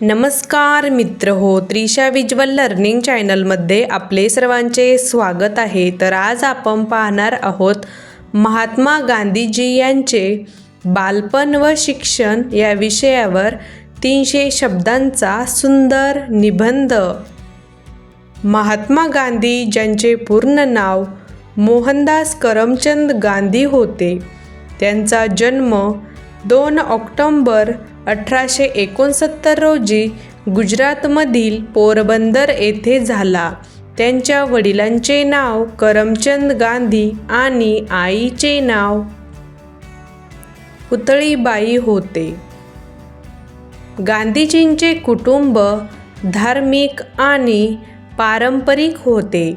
नमस्कार मित्र हो त्रिशा विज्वल लर्निंग चॅनलमध्ये आपले सर्वांचे स्वागत आहे. तर आज आपण पाहणार आहोत महात्मा गांधीजी यांचे बालपण व शिक्षण या विषयावर तीनशे शब्दांचा सुंदर निबंध. महात्मा गांधी ज्यांचे पूर्ण नाव मोहनदास करमचंद गांधी होते त्यांचा जन्म दोन ऑक्टोंबर अठराशे एकोणसत्तर रोजी गुजरातमधील पोरबंदर येथे झाला. त्यांच्या वडिलांचे नाव करमचंद गांधी आणि आईचे नाव पुतळीबाई होते. गांधीजींचे कुटुंब धार्मिक आणि पारंपरिक होते.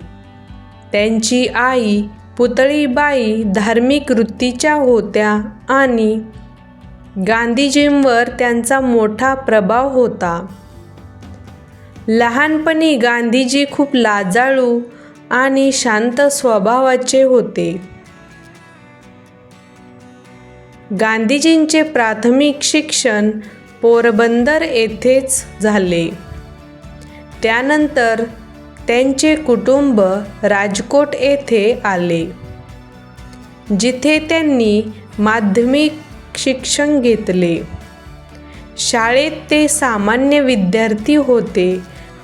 त्यांची आई पुतळीबाई धार्मिक वृत्तीच्या होत्या आणि गांधीजींवर त्यांचा मोठा प्रभाव होता. लहानपणी गांधीजी खूप लाजाळू आणि शांत स्वभावाचे होते. गांधीजींचे प्राथमिक शिक्षण पोरबंदर येथेच झाले. त्यानंतर त्यांचे कुटुंब राजकोट येथे आले जिथे त्यांनी माध्यमिक शिक्षण घेतले. शाळेत ते सामान्य विद्यार्थी होते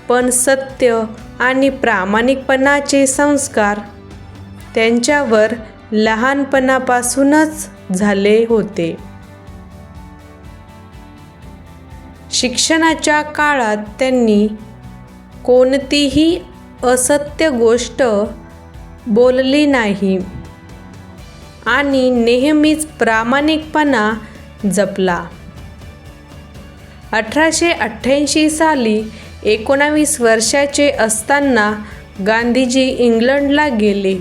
पण सत्य आणि प्रामाणिकपणाचे संस्कार त्यांच्यावर लहानपणापासूनच झाले होते. शिक्षणाच्या काळात त्यांनी कोणतीही असत्य गोष्ट बोलली नाही. आणि नेहमीच प्रामाणिकपणा जपला. अठराशे अठ्ठ्याऐंशी साली एकोणावीस वर्षाचे असताना गांधीजी इंग्लंडला गेले.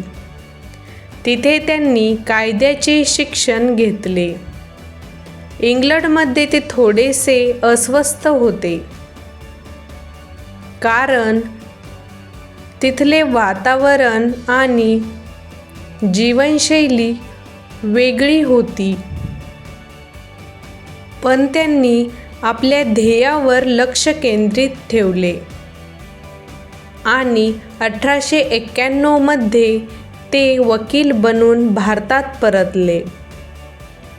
तिथे त्यांनी कायद्याचे शिक्षण घेतले. इंग्लंडमध्ये ते थोडेसे अस्वस्थ होते. कारण तिथले वातावरण आणि जीवनशैली वेगळी होती. पण त्यांनी आपल्या ध्येयावर लक्ष केंद्रित ठेवले. आणि अठराशे एक्क्याण्णवमध्ये ते वकील बनून भारतात परतले.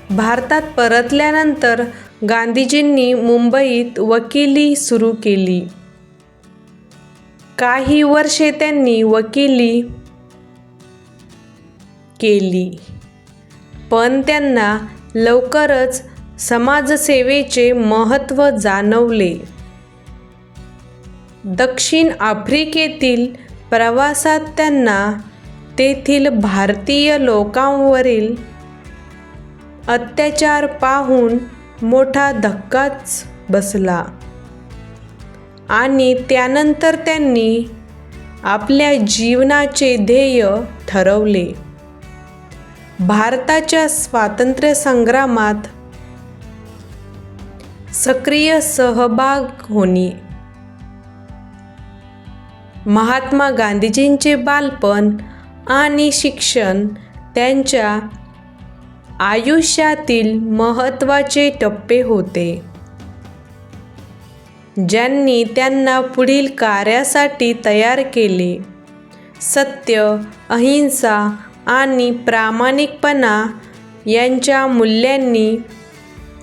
भारतात परतल्यानंतर गांधीजींनी मुंबईत वकिली सुरू केली. काही वर्षे त्यांनी वकिली केली. पण त्यांना लवकरच समाजसेवेचे महत्त्व जाणवले. दक्षिण आफ्रिकेतील प्रवासात त्यांना तेथील भारतीय लोकांवरील अत्याचार पाहून मोठा धक्काच बसला आणि त्यानंतर त्यांनी आपल्या जीवनाचे ध्येय ठरवले. भारताच्या स्वातंत्र्य संग्रामात सक्रिय सहभाग होणे. महात्मा गांधीजींचे बालपण आणि शिक्षण त्यांच्या आयुष्यातील महत्त्वाचे टप्पे होते. ज्यांनी त्यांना पुढील कार्यासाठी तयार केले. सत्य अहिंसा आणि प्रामाणिकपणा यांच्या मूल्यांनी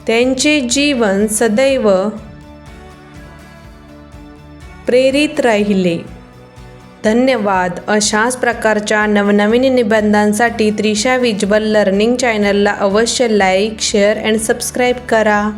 त्यांचे जीवन सदैव प्रेरित राहिले. धन्यवाद. अशाच प्रकारच्या नवनवीन निबंधांसाठी त्रिशा विज्युअल लर्निंग चॅनलला अवश्य लाईक शेअर अँड सबस्क्राईब करा.